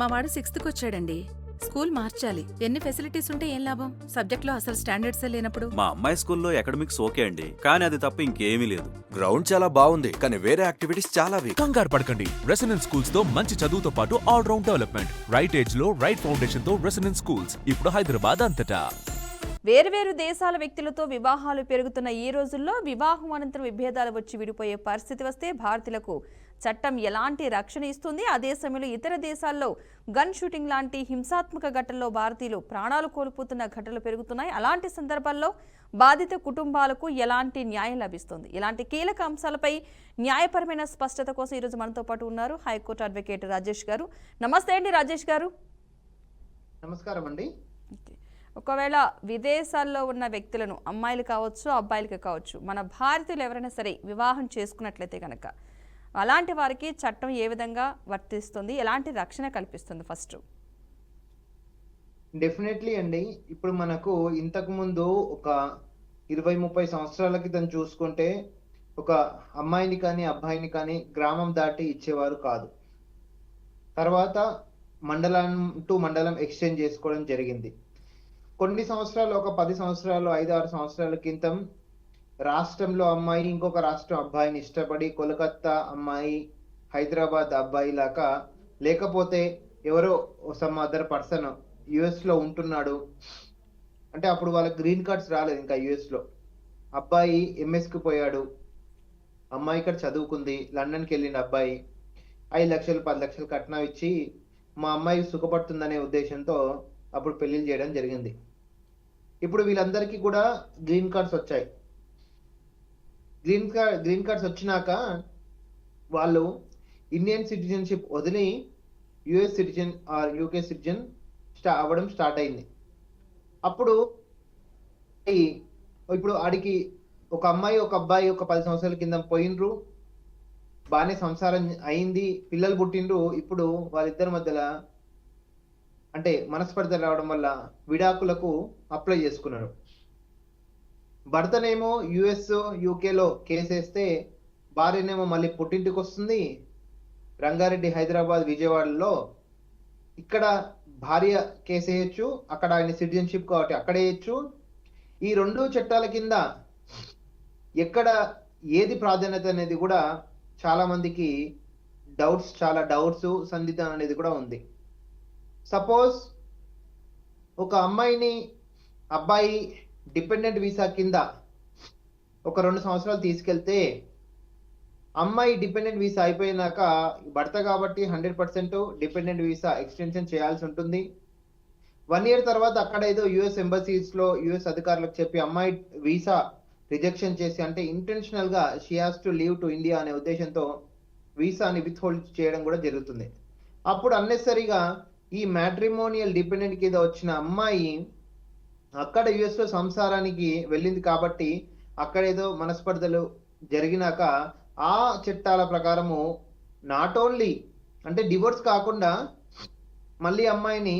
మా వాడు సిక్స్త్కి వచ్చాడండి స్కూల్ మార్చాలి. ఎన్ని ఫెసిలిటీస్ ఉంటే ఏం లాభం? సబ్జెక్ట్లో అసలు స్టాండర్డ్స్ లేనప్పుడు. మా అమ్మాయి స్కూల్లో అకాడమిక్స్ ఓకే అండి. కానీ అది తప్ప ఇంకేమీ లేదు. గ్రౌండ్ చాలా బాగుంది కానీ వేరే యాక్టివిటీస్ చాలా వీక్. కంగారు పడకండి. రెసిడెన్స్ స్కూల్స్తో మంచి చదువుతో పాటు ఆల్ రౌండ్ డెవలప్మెంట్ రైట్ ఏజ్లో రైట్ ఫౌండేషన్తో రెసిడెన్స్ స్కూల్స్ ఇప్పుడు హైదరాబాద్ అంతటా. వేర్వేరు దేశాల వ్యక్తులతో వివాహాలు పెరుగుతున్న ఈ రోజుల్లో వివాహం అనంతరం విభేదాలు వచ్చి విడిపోయే పరిస్థితి వస్తే భారతీయులకు చట్టం ఎలాంటి రక్షణ ఇస్తుంది? అదే సమయంలో ఇతర దేశాల్లో గన్ షూటింగ్ లాంటి హింసాత్మక ఘటనలో భారతీయులు ప్రాణాలు కోల్పోతున్న ఘటనలు పెరుగుతున్నాయి. అలాంటి సందర్భాల్లో బాధిత కుటుంబాలకు ఎలాంటి న్యాయం లభిస్తుంది? ఇలాంటి కీలక అంశాలపై న్యాయపరమైన స్పష్టత కోసం ఈరోజు మనతో పాటు ఉన్నారు హైకోర్టు అడ్వకేట్ రాజేష్ గారు. నమస్తే అండి రాజేష్ గారు. నమస్కారం అండి. ఒకవేళ విదేశాల్లో ఉన్న వ్యక్తులను అమ్మాయిలు కావచ్చు అబ్బాయిలకి కావచ్చు మన భారతీయులు ఎవరైనా సరే వివాహం చేసుకున్నట్లయితే కనుక అలాంటి వారికి చట్టం ఏ విధంగా వర్తిస్తుంది? ఎలాంటి రక్షణ కల్పిస్తుంది ఫస్ట్? డెఫినెట్లీ అండి. ఇప్పుడు మనకు ఇంతకు ముందు ఒక ఇరవై ముప్పై సంవత్సరాల క్రితం చూసుకుంటే ఒక అమ్మాయిని కానీ అబ్బాయిని కానీ గ్రామం దాటి ఇచ్చేవారు కాదు. తర్వాత మండలం టు మండలం ఎక్స్చేంజ్ చేసుకోవడం జరిగింది. కొన్ని సంవత్సరాలు ఒక పది సంవత్సరాలు ఐదు ఆరు సంవత్సరాల క్రితం రాష్ట్రంలో అమ్మాయి ఇంకొక రాష్ట్రం అబ్బాయిని ఇష్టపడి కోలకత్తా అమ్మాయి హైదరాబాద్ అబ్బాయి లాగా లేకపోతే ఎవరో సమ్ అదర్ పర్సన్ యుఎస్లో ఉంటున్నాడు. అంటే అప్పుడు వాళ్ళ గ్రీన్ కార్డ్స్ రాలేదు ఇంకా యుఎస్లో. అబ్బాయి ఎంఎస్కి పోయాడు. అమ్మాయి ఇక్కడ చదువుకుంది లండన్కి వెళ్ళిన అబ్బాయి. ఐదు లక్షలు పది లక్షలు కట్నం ఇచ్చి మా అమ్మాయి సుఖపడుతుందనే ఉద్దేశంతో అప్పుడు పెళ్ళిళ్ళు చేయడం జరిగింది. ఇప్పుడు వీళ్ళందరికీ కూడా గ్రీన్ కార్డ్స్ వచ్చాయి. గ్రీన్ కార్డ్ గ్రీన్ కార్డ్స్ వచ్చినాక వాళ్ళు ఇండియన్ సిటిజన్షిప్ వదిలి US citizen or UK citizen స్టా అవ్వడం స్టార్ట్ అయింది. అప్పుడు ఇప్పుడు ఆడికి ఒక అమ్మాయి ఒక అబ్బాయి ఒక పది సంవత్సరాల కింద పోయినరు బాగానే సంసారం అయింది పిల్లలు పుట్టిండ్రు. ఇప్పుడు వాళ్ళిద్దరి మధ్యలో అంటే మనస్పర్ధ రావడం వల్ల విడాకులకు అప్లై చేసుకున్నారు. భర్తనేమో యుఎస్ యూకేలో కేసేస్తే భార్యనేమో మళ్ళీ పుట్టింటికి వస్తుంది. రంగారెడ్డి హైదరాబాద్ విజయవాడలో ఇక్కడ భార్య కేసు వేయచ్చు అక్కడ ఆయన సిటిజన్షిప్ కాబట్టి అక్కడ వేయచ్చు. ఈ రెండు చట్టాల కింద ఎక్కడ ఏది ప్రాధాన్యత అనేది కూడా చాలా మందికి డౌట్స్ చాలా డౌట్స్ సందిగ్ధం అనేది కూడా ఉంది. సపోజ్ ఒక అమ్మాయిని అబ్బాయి డిపెండెంట్ వీసా కింద ఒక రెండు సంవత్సరాలు తీసుకెళ్తే అమ్మాయి డిపెండెంట్ వీసా అయిపోయినాక భర్త కాబట్టి hundred percent dependent visa extension చేయాల్సి ఉంటుంది. వన్ ఇయర్ తర్వాత అక్కడ ఏదో యుఎస్ ఎంబసీస్లో యుఎస్ అధికారులకు చెప్పి అమ్మాయి వీసా రిజెక్షన్ చేసి అంటే ఇంటెన్షనల్గా she has to leave to India అనే ఉద్దేశంతో వీసాని విత్ హోల్డ్ చేయడం కూడా జరుగుతుంది. అప్పుడు అన్నెసరిగా ఈ మ్యాట్రిమోనియల్ డిపెండెంట్ కింద వచ్చిన అమ్మాయి అక్కడ యుఎస్లో సంసారానికి వెళ్ళింది కాబట్టి అక్కడ ఏదో మనస్పర్ధలు జరిగినాక ఆ చట్టాల ప్రకారము నాట్ ఓన్లీ అంటే డివోర్స్ కాకుండా మళ్ళీ అమ్మాయిని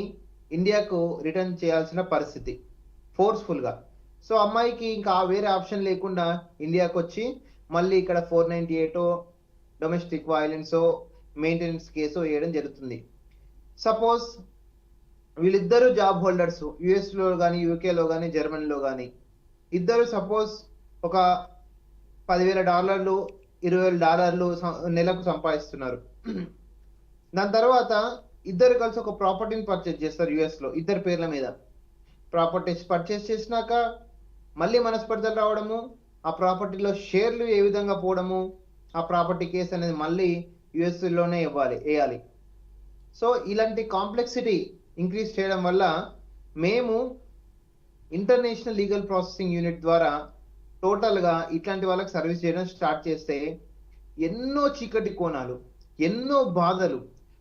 ఇండియాకు రిటర్న్ చేయాల్సిన పరిస్థితి ఫోర్స్ఫుల్గా సో అమ్మాయికి ఇంకా వేరే ఆప్షన్ లేకుండా ఇండియాకు వచ్చి మళ్ళీ ఇక్కడ ఫోర్ నైన్టీ ఎయిట్ డొమెస్టిక్ వైలెన్సో మెయింటెనెన్స్ కేసో వేయడం జరుగుతుంది. సపోజ్ వీళ్ళిద్దరు జాబ్ హోల్డర్స్ యుఎస్లో కానీ యూకేలో కానీ జర్మనీలో కానీ ఇద్దరు సపోజ్ ఒక పదివేల డాలర్లు ఇరవై వేల డాలర్లు నెలకు సంపాదిస్తున్నారు. దాని తర్వాత ఇద్దరు కలిసి ఒక ప్రాపర్టీని పర్చేస్ చేస్తారు యుఎస్లో ఇద్దరు పేర్ల మీద. ప్రాపర్టీస్ పర్చేస్ చేసినాక మళ్ళీ మనస్పర్ధలు రావడము ఆ ప్రాపర్టీలో షేర్లు ఏ విధంగా పోవడము ఆ ప్రాపర్టీ కేసు అనేది మళ్ళీ యుఎస్లోనే ఇవ్వాలి వేయాలి. సో ఇలాంటి కాంప్లెక్సిటీ ఇంక్రీజ్ చేయడం వల్ల మేము ఇంటర్నేషనల్ లీగల్ ప్రాసెసింగ్ యూనిట్ ద్వారా టోటల్గా ఇట్లాంటి వాళ్ళకి సర్వీస్ చేయడం స్టార్ట్ చేస్తే ఎన్నో చీకటి కోణాలు ఎన్నో బాధలు.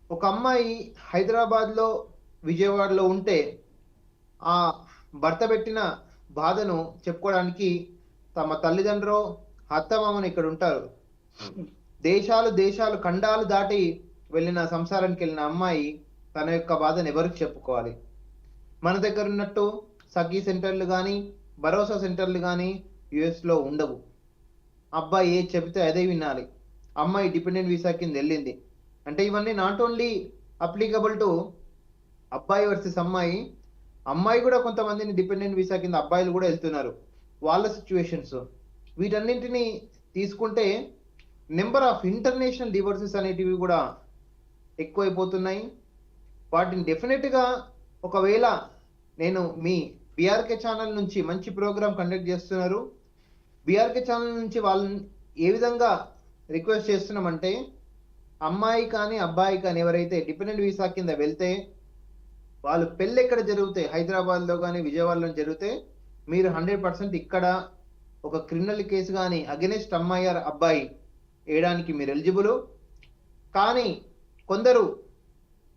ఒక అమ్మాయి హైదరాబాద్లో విజయవాడలో ఉంటే ఆ భర్త పెట్టిన బాధను చెప్పుకోవడానికి తమ తల్లిదండ్రులు అత్తమామను ఇక్కడ ఉంటారు. దేశాలు దేశాలు ఖండాలు దాటి వెళ్ళిన సంసారానికి వెళ్ళిన అమ్మాయి తన యొక్క బాధను ఎవరికి చెప్పుకోవాలి? మన దగ్గర ఉన్నట్టు సఖీ సెంటర్లు కానీ భరోసా సెంటర్లు కానీ యుఎస్లో ఉండవు. అబ్బాయి ఏ చెబితే అదే వినాలి. అమ్మాయి డిపెండెంట్ వీసా కింద వెళ్ళింది. అంటే ఇవన్నీ నాట్ ఓన్లీ అప్లికబుల్ టు అబ్బాయి వర్సెస్ అమ్మాయి అమ్మాయి కూడా కొంతమందిని డిపెండెంట్ వీసా కింద అబ్బాయిలు కూడా వెళ్తున్నారు. వాళ్ళ సిచ్యువేషన్స్ వీటన్నింటినీ తీసుకుంటే నెంబర్ ఆఫ్ ఇంటర్నేషనల్ డివోర్సెస్ అనేటివి కూడా ఎక్కువైపోతున్నాయి. వాటిని డెఫినెట్గా ఒకవేళ నేను మీ బీఆర్కే ఛానల్ నుంచి మంచి ప్రోగ్రామ్ కండక్ట్ చేస్తున్నారు బీఆర్కే ఛానల్ నుంచి వాళ్ళని ఏ విధంగా రిక్వెస్ట్ చేస్తున్నామంటే అమ్మాయి కానీ అబ్బాయి కానీ ఎవరైతే డిపెండెంట్ వీసా కింద వెళ్తే వాళ్ళు పెళ్ళి ఎక్కడ జరిగితే హైదరాబాద్లో కానీ విజయవాడలో జరిగితే మీరు హండ్రెడ్ పర్సెంట్ ఇక్కడ ఒక క్రిమినల్ కేసు కానీ అగెనిస్ట్ అమ్మాయి అబ్బాయి వేయడానికి మీరు ఎలిజిబుల్ కానీ కొందరు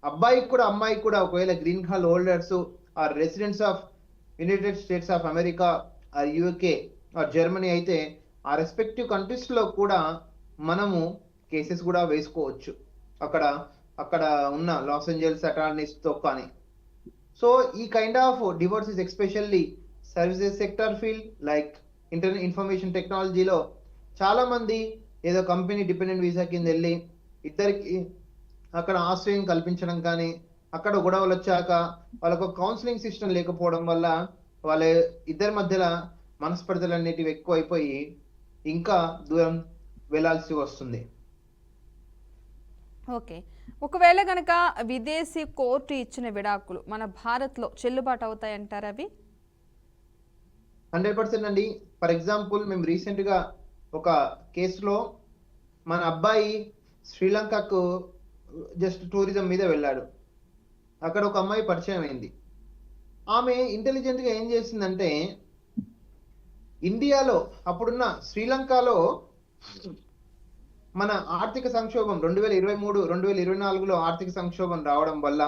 అబ్బాయికి కూడా అమ్మాయికి కూడా ఒకవేళ green card holders or residents of United States of America or UK or Germany అయితే ఆ రెస్పెక్టివ్ కంట్రీస్లో కూడా మనము కేసెస్ కూడా వేసుకోవచ్చు. అక్కడ అక్కడ ఉన్న లాస్ ఏంజల్స్ అటార్నీస్తో కానీ. సో ఈ kind of divorces especially services sector field like internet information టెక్నాలజీలో చాలా మంది ఏదో కంపెనీ డిపెండెంట్ వీసా కింద వెళ్ళి ఇద్దరికి అక్కడ ఆశ్రయం కల్పించడం కానీ అక్కడ గొడవలు వచ్చాక వాళ్ళకు కౌన్సిలింగ్ సిస్టమ్ లేకపోవడం వల్ల వాళ్ళ ఇద్దరి మధ్యలో మనస్పర్ధలు అనేటివి ఎక్కువైపోయి ఇంకా దూరం వెళ్ళాల్సి వస్తుంది. ఓకే. ఒకవేళ కనుక విదేశీ కోర్టు ఇచ్చిన విడాకులు మన భారత్లో చెల్లుబాటు అవుతాయంటారా అవి? హండ్రెడ్ పర్సెంట్ అండి. ఫర్ ఎగ్జాంపుల్ మేము రీసెంట్గా ఒక కేసులో మన అబ్బాయి శ్రీలంకకు జస్ట్ టూరిజం మీద వెళ్ళాడు. అక్కడ ఒక అమ్మాయి పరిచయం అయింది. ఆమె ఇంటెలిజెంట్గా ఏం చేసిందంటే ఇండియాలో అప్పుడున్న శ్రీలంకలో మన ఆర్థిక సంక్షోభం రెండు వేల ఇరవై మూడు రెండు వేల ఇరవై నాలుగులో ఆర్థిక సంక్షోభం రావడం వల్ల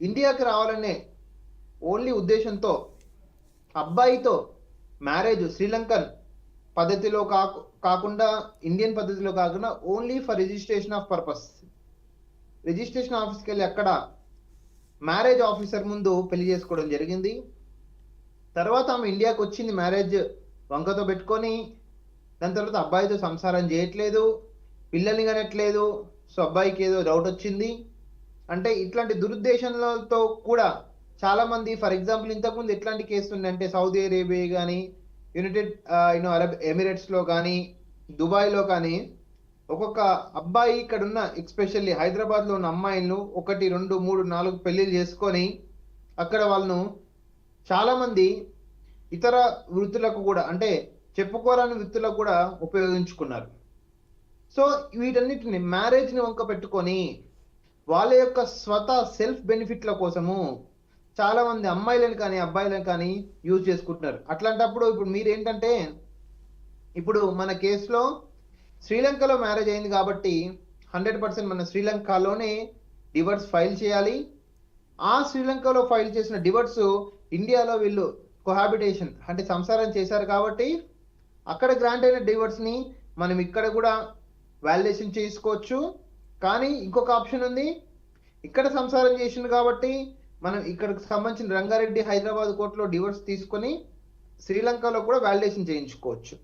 ఇండియాకి రావాలనే ఓన్లీ ఉద్దేశంతో అబ్బాయితో మ్యారేజ్ శ్రీలంకన్ పద్ధతిలో కాకుండా ఇండియన్ పద్ధతిలో కాకుండా only for registration of purpose registration ఆఫీస్కి వెళ్ళి అక్కడ మ్యారేజ్ ఆఫీసర్ ముందు పెళ్ళి చేసుకోవడం జరిగింది. తర్వాత ఆమె ఇండియాకి వచ్చింది మ్యారేజ్ వంకతో పెట్టుకొని. దాని తర్వాత అబ్బాయితో సంసారం చేయట్లేదు పిల్లల్ని కనట్లేదు సో అబ్బాయికి ఏదో డౌట్ వచ్చింది. అంటే ఇట్లాంటి దురుద్దేశంలతో కూడా చాలామంది ఫర్ ఎగ్జాంపుల్ ఇంతకుముందు ఎట్లాంటి కేసులు అంటే సౌదీ అరేబియా కానీ యునైటెడ్ యూనో అరబ్ ఎమిరేట్స్లో కానీ దుబాయ్లో కానీ ఒక్కొక్క అబ్బాయి ఇక్కడ ఉన్న ఎక్స్పెషల్లీ హైదరాబాద్లో ఉన్న అమ్మాయిలను ఒకటి రెండు మూడు నాలుగు పెళ్ళిళ్ళు చేసుకొని అక్కడ వాళ్ళను చాలామంది ఇతర వృత్తులకు కూడా అంటే చెప్పుకోరాని వృత్తులకు కూడా ఉపయోగించుకున్నారు. సో వీటన్నిటిని మ్యారేజ్ని వంక పెట్టుకొని వాళ్ళ యొక్క స్వత సెల్ఫ్ బెనిఫిట్ల కోసము చాలా మంది అమ్మాయిలను కానీ అబ్బాయిలను కానీ యూజ్ చేసుకుంటున్నారు. అట్లాంటప్పుడు ఇప్పుడు మీరు ఏంటంటే ఇప్పుడు మన కేసులో శ్రీలంకలో మ్యారేజ్ అయింది కాబట్టి హండ్రెడ్ పర్సెంట్ మన శ్రీలంకలోనే డివర్స్ ఫైల్ చేయాలి. ఆ శ్రీలంకలో ఫైల్ చేసిన డివర్స్ ఇండియాలో వీళ్ళు కొహాబిటేషన్ అంటే సంసారం చేశారు కాబట్టి అక్కడ గ్రాంట్ అయిన డివర్స్ని మనం ఇక్కడ కూడా వాలిడేషన్ చేసుకోవచ్చు. కానీ ఇంకొక ఆప్షన్ ఉంది. ఇక్కడ సంసారం చేసింది కాబట్టి మనం ఇక్కడికి సంబంధించిన రంగారెడ్డి హైదరాబాద్ కోర్టులో డివోర్స్ తీసుకొని శ్రీలంకలో కూడా వాలిడేషన్ చేయించుకోవచ్చు.